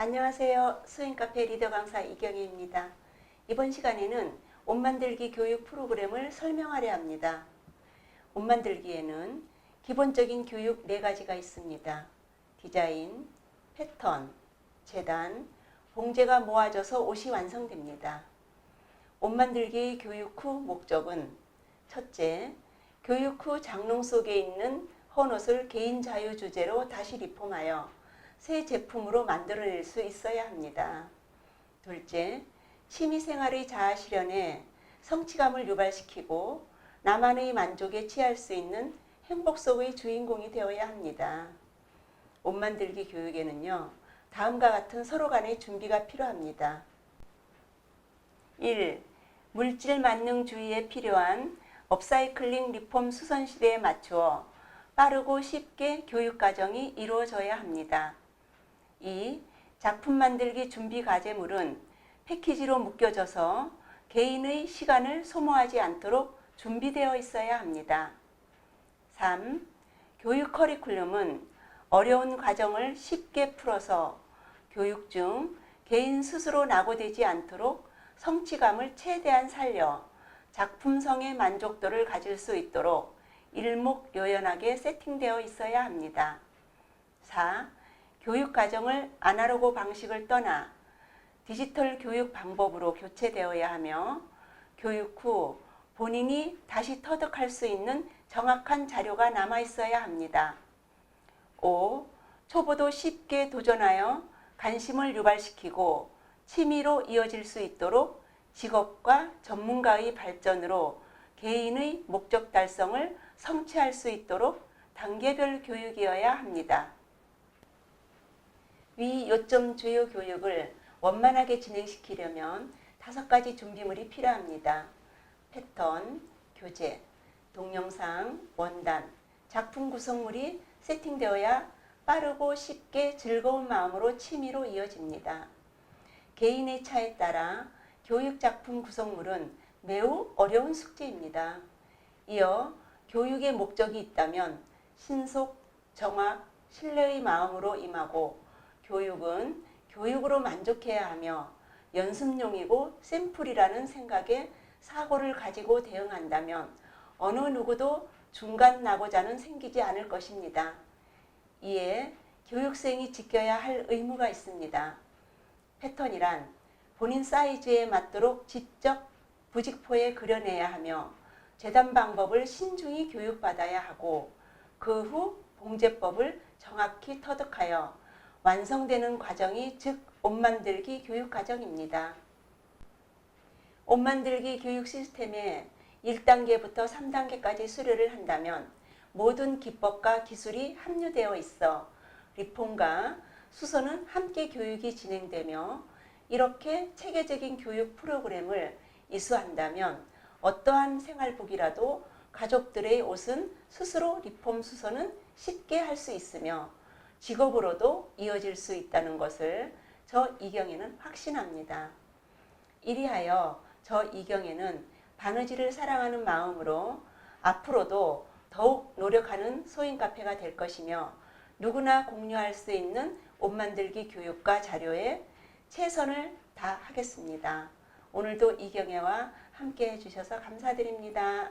안녕하세요. 수행카페 리더 강사 이경희입니다. 이번 시간에는 옷 만들기 교육 프로그램을 설명하려 합니다. 옷 만들기에는 기본적인 교육 네 가지가 있습니다. 디자인, 패턴, 재단, 봉제가 모아져서 옷이 완성됩니다. 옷 만들기 교육 후 목적은 첫째, 교육 후 장롱 속에 있는 헌옷을 개인 자유 주제로 다시 리폼하여 새 제품으로 만들어낼 수 있어야 합니다. 둘째, 취미생활의 자아 실현에 성취감을 유발시키고 나만의 만족에 취할 수 있는 행복 속의 주인공이 되어야 합니다. 옷 만들기 교육에는요, 다음과 같은 서로 간의 준비가 필요합니다. 1. 물질 만능주의에 필요한 업사이클링 리폼 수선 시대에 맞추어 빠르고 쉽게 교육 과정이 이루어져야 합니다. 2. 작품 만들기 준비 과제물은 패키지로 묶여져서 개인의 시간을 소모하지 않도록 준비되어 있어야 합니다. 3. 교육 커리큘럼은 어려운 과정을 쉽게 풀어서 교육 중 개인 스스로 낙오되지 않도록 성취감을 최대한 살려 작품성의 만족도를 가질 수 있도록 일목요연하게 세팅되어 있어야 합니다. 4. 교육 과정을 아날로그 방식을 떠나 디지털 교육 방법으로 교체되어야 하며 교육 후 본인이 다시 터득할 수 있는 정확한 자료가 남아 있어야 합니다. 5. 초보도 쉽게 도전하여 관심을 유발시키고 취미로 이어질 수 있도록 직업과 전문가의 발전으로 개인의 목적 달성을 성취할 수 있도록 단계별 교육이어야 합니다. 위 요점 주요 교육을 원만하게 진행시키려면 다섯 가지 준비물이 필요합니다. 패턴, 교재, 동영상, 원단, 작품 구성물이 세팅되어야 빠르고 쉽게 즐거운 마음으로 취미로 이어집니다. 개인의 차에 따라 교육 작품 구성물은 매우 어려운 숙제입니다. 이어 교육의 목적이 있다면 신속, 정확, 신뢰의 마음으로 임하고 교육은 교육으로 만족해야 하며 연습용이고 샘플이라는 생각에 사고를 가지고 대응한다면 어느 누구도 중간 낙오자는 생기지 않을 것입니다. 이에 교육생이 지켜야 할 의무가 있습니다. 패턴이란 본인 사이즈에 맞도록 직접 부직포에 그려내야 하며 재단 방법을 신중히 교육받아야 하고 그 후 봉제법을 정확히 터득하여 완성되는 과정이 즉 옷 만들기 교육 과정입니다. 옷 만들기 교육 시스템에 1단계부터 3단계까지 수료를 한다면 모든 기법과 기술이 합류되어 있어 리폼과 수선은 함께 교육이 진행되며 이렇게 체계적인 교육 프로그램을 이수한다면 어떠한 생활복이라도 가족들의 옷은 스스로 리폼 수선은 쉽게 할 수 있으며 직업으로도 이어질 수 있다는 것을 저 이경에는 확신합니다. 이리하여 저 이경에는 바느질을 사랑하는 마음으로 앞으로도 더욱 노력하는 소인 카페가 될 것이며 누구나 공유할 수 있는 옷 만들기 교육과 자료에 최선을 다하겠습니다. 오늘도 이경애와 함께 해주셔서 감사드립니다.